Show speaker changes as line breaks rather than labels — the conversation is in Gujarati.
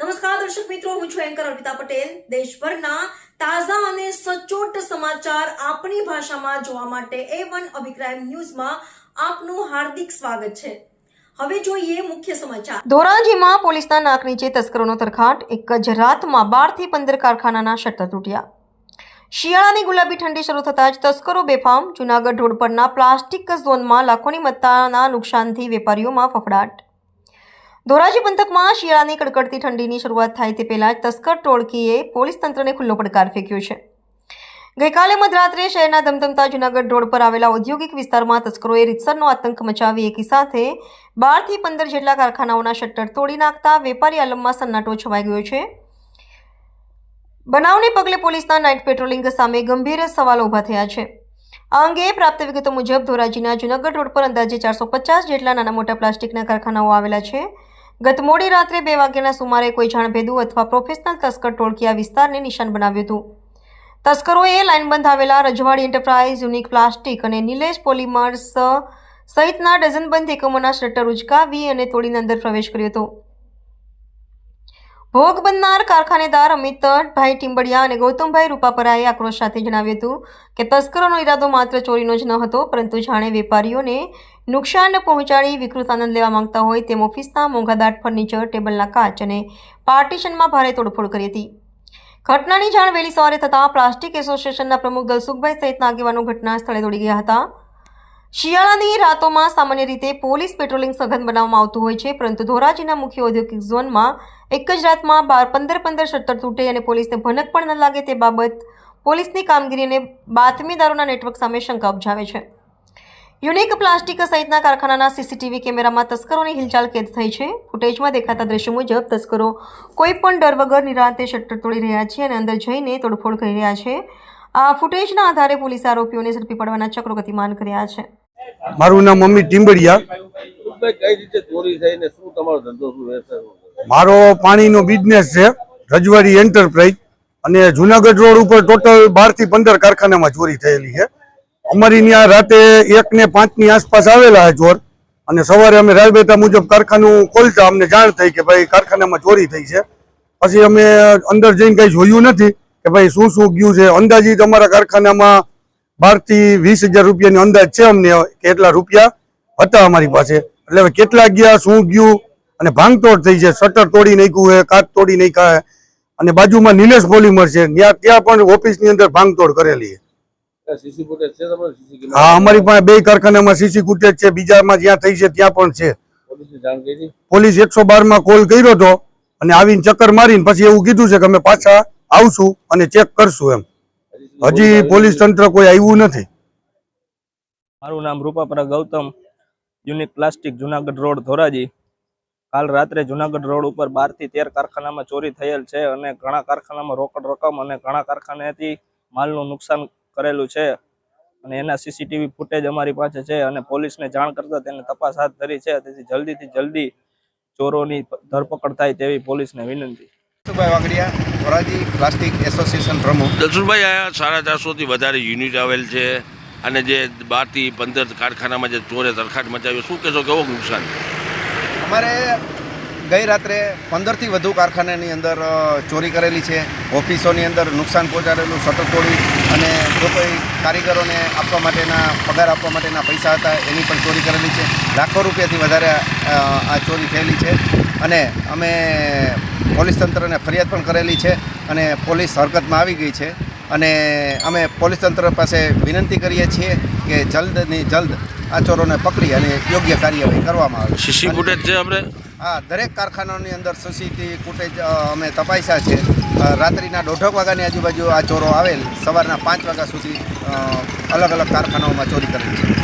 નમસ્કાર, દર્શક મિત્રો, હું છું એન્કર અર્પિતા પટેલ. દેશભરના તાજા અને સચોટ સમાચાર આપણી ભાષામાં જોવા માટે એ વન અભિપ્રાય ન્યૂઝમાં આપનું હાર્દિક સ્વાગત છે. હવે જોઈએ મુખ્ય સમાચાર. ધોરાજીમાં પોલીસના નાક નીચે તસ્કરોનો તરખાટ, એક જ રાતમાં બારથી પંદર કારખાનાના શટર તૂટ્યા. શિયાળાની ગુલાબી ઠંડી શરૂ થતાં જ તસ્કરો બેફામ, જુનાગઢ રોડ પરના પ્લાસ્ટિક ઝોનમાં લાખોની મત્તાના નુકસાનથી વેપારીઓમાં ફફડાટ. ધોરાજી પંથકમાં શિયાળાની કડકડતી ઠંડીની શરૂઆત થાય તે પહેલાં તસ્કર ટોળકીએ પોલીસ તંત્રને ખુલ્લો પડકાર ફેંક્યો છે. ગઈકાલે મધરાત્રે શહેરના ધમધમતા જુનાગઢ રોડ પર આવેલા ઔદ્યોગિક વિસ્તારમાં તસ્કરોએ રીતસરનો આતંક મચાવી એકી સાથે બારથી પંદર જેટલા કારખાનાઓના શટર તોડી નાખતા વેપારી આલમમાં સન્નાટો છવાઈ ગયો છે. બનાવને પગલે પોલીસના નાઇટ પેટ્રોલિંગ સામે ગંભીર સવાલો ઊભા થયા છે. આ અંગે પ્રાપ્ત વિગતો મુજબ ધોરાજીના જુનાગઢ રોડ પર અંદાજે ચારસો પચાસ જેટલા નાના મોટા પ્લાસ્ટિકના કારખાનાઓ આવેલા છે. ગત મોડી રાત્રે બે વાગ્યાના સુમારે કોઈ જાણભેદુ અથવા પ્રોફેશનલ તસ્કર ટોળકી આ વિસ્તારને નિશાન બનાવ્યું હતું. તસ્કરોએ લાઇનબંધ આવેલા રજવાડી એન્ટરપ્રાઇઝ યુનિક પ્લાસ્ટિક અને નિલેશ પોલિમર્સ સહિતના ડઝનબંધ એકમોના શટર ઉચકાવી અને તોડીને અંદર પ્રવેશ કર્યો હતો. ભોગ બનનાર કારખાનેદાર અમિતભાઈ ટીમ્બડિયા અને ગૌતમભાઈ રૂપાપરાએ આક્રોશ સાથે જણાવ્યું હતું કે તસ્કરોનો ઈરાદો માત્ર ચોરીનો જ ન હતો, પરંતુ જાણે વેપારીઓને નુકસાન પહોંચાડી વિકૃત આનંદ લેવા માંગતા હોય તેમ ઓફિસના મોંઘાદાટ ફર્નિચર, ટેબલના કાચ અને પાર્ટીશનમાં ભારે તોડફોડ કરી હતી. ઘટનાની જાણ વહેલી સવારે થતાં પ્લાસ્ટિક એસોસિએશનના પ્રમુખ દલસુખભાઈ સહિતના આગેવાનો ઘટના સ્થળે દોડી ગયા હતા. શિયાળાની રાતોમાં સામાન્ય રીતે પોલીસ પેટ્રોલિંગ સઘન બનાવવામાં આવતું હોય છે, પરંતુ ધોરાજીના મુખ્ય ઔદ્યોગિક ઝોનમાં એક જ રાતમાં બાર પંદર પંદર શટર તૂટે અને પોલીસને ભનક પણ ન લાગે તે બાબત પોલીસની કામગીરીને બાતમીદારોના નેટવર્ક સામે શંકા ઉપજાવે છે. યુનિક પ્લાસ્ટિક સહિતના કારખાનાના સીસીટીવી કેમેરામાં તસ્કરોની હિલચાલ કેદ થઈ છે. ફૂટેજમાં દેખાતા દ્રશ્યો મુજબ તસ્કરો કોઈ પણ ડર વગર નિરાંતે શટર તોડી રહ્યા છે અને અંદર જઈને તોડફોડ કરી રહ્યા છે. આ ફૂટેજના આધારે પોલીસે આરોપીઓને ઝડપી પાડવાના ચક્રો ગતિમાન કર્યા છે.
મારું નામ મમ્મી ટીમ્બડિયા
કઈ રીતે ચોરી થઈ ને શું તમારો ધંધો શું વ્યવસાય?
મારો પાણીનો બિઝનેસ છે, રજવાડી એન્ટરપ્રાઇઝ અને જુનાગઢ રોડ ઉપર ટોટલ બારથી પંદર કારખાનામાં ચોરી થયેલી છે. અમારી ત્યાં રાતે એક ને પાંચની આસપાસ આવેલા છે ચોર, અને સવારે અમે રાયબેટા મુજબ કારખાનું ખોલતા અમને જાણ થઈ કે ભાઈ કારખાનામાં ચોરી થઈ છે. પછી અમે અંદર જઈને કંઈ જોયું નથી કે ભાઈ શું શું ગયું છે. અંદાજિત અમારા કારખાનામાં બારથી વીસ હજાર રૂપિયાની અંદાજ છે અમને કે એટલા રૂપિયા હતા અમારી પાસે. એટલે કેટલા ગયા, શું ગયું અને ભાંગતોડ થઈ છે શટર તોડી નાખ્યું છે કાચ તોડી નાખ્યા છે અને બાજુમાં નિલેશ પોલીમર છે ત્યાં ત્યાં પણ ઓફિસની અંદર ભાંગતોડ કરેલી છે? હા અમારી પાસે બે કારખાનામાં સીસી ફૂટેજ છે બીજામાં જ્યાં થઈ છે ત્યાં પણ છે.
પોલીસને જાણ કરી
પોલીસ એકસો બારમાં કોલ કર્યો હતો અને આવીને ચક્કર મારીને પછી એવું કીધું છે કે અમે પાછા આવશું અને ચેક કરશું એમ. હજી પોલીસ તંત્ર કોઈ આવ્યું નથી.
મારું નામ Rupapara Gautam unique plastic Junagadh road Dhoraji. કાલ રાત્રે જુનાગઢ રોડ ઉપર બારથી તેર કારખાનામાં ચોરી થયેલ છે અને ઘણા કારખાનામાં રોકડ રકમ અને ઘણા કારખાનેથી માલનું નુકસાન કરેલું છે. અને એના સીસીટીવી ફૂટેજ અમારી પાસે છે અને પોલીસને જાણ કરતા તેને તપાસ હાથ ધરી છે. તેથી જલ્દીથી જલ્દી ચોરોની ધરપકડ થાય તેવી પોલીસને વિનંતી.
સુભાઈ વાગડિયા ધોરાજી પ્લાસ્ટિક એસોસિએશન પ્રમુખ.
દલસુરભાઈ આ સાડા ચારસોથી વધારે યુનિટ આવેલ છે અને જે બારથી પંદર કારખાનામાં જે ચોરે તરખાટ મચાવ્યો શું કહેશો કેવો નુકસાન?
અમારે ગઈ રાત્રે પંદરથી વધુ કારખાનાની અંદર ચોરી કરેલી છે. ઓફિસોની અંદર નુકસાન પહોંચાડેલું શટર તોડી અને જો કોઈ કારીગરોને આપવા માટેના, પગાર આપવા માટેના પૈસા હતા, એની પણ ચોરી કરેલી છે. લાખો રૂપિયાથી વધારે આ ચોરી થયેલી છે. અને અમે પોલીસ તંત્રને ફરિયાદ પણ કરેલી છે અને પોલીસ હરકતમાં આવી ગઈ છે. અને અમે પોલીસ તંત્ર પાસે વિનંતી કરીએ છીએ કે જલ્દની જલ્દ આ ચોરોને પકડી અને યોગ્ય કાર્યવાહી કરવામાં આવે.
સીસી ફૂટેજ છે આપણે?
હા દરેક કારખાનાઓની અંદર સીસીટીવી ફૂટેજ અમે તપાસ્યા છે. રાત્રિના દોઢક વાગ્યાની આજુબાજુ આ ચોરો આવેલ. સવારના પાંચ વાગ્યા સુધી અલગ અલગ કારખાનાઓમાં ચોરી કરેલ છે.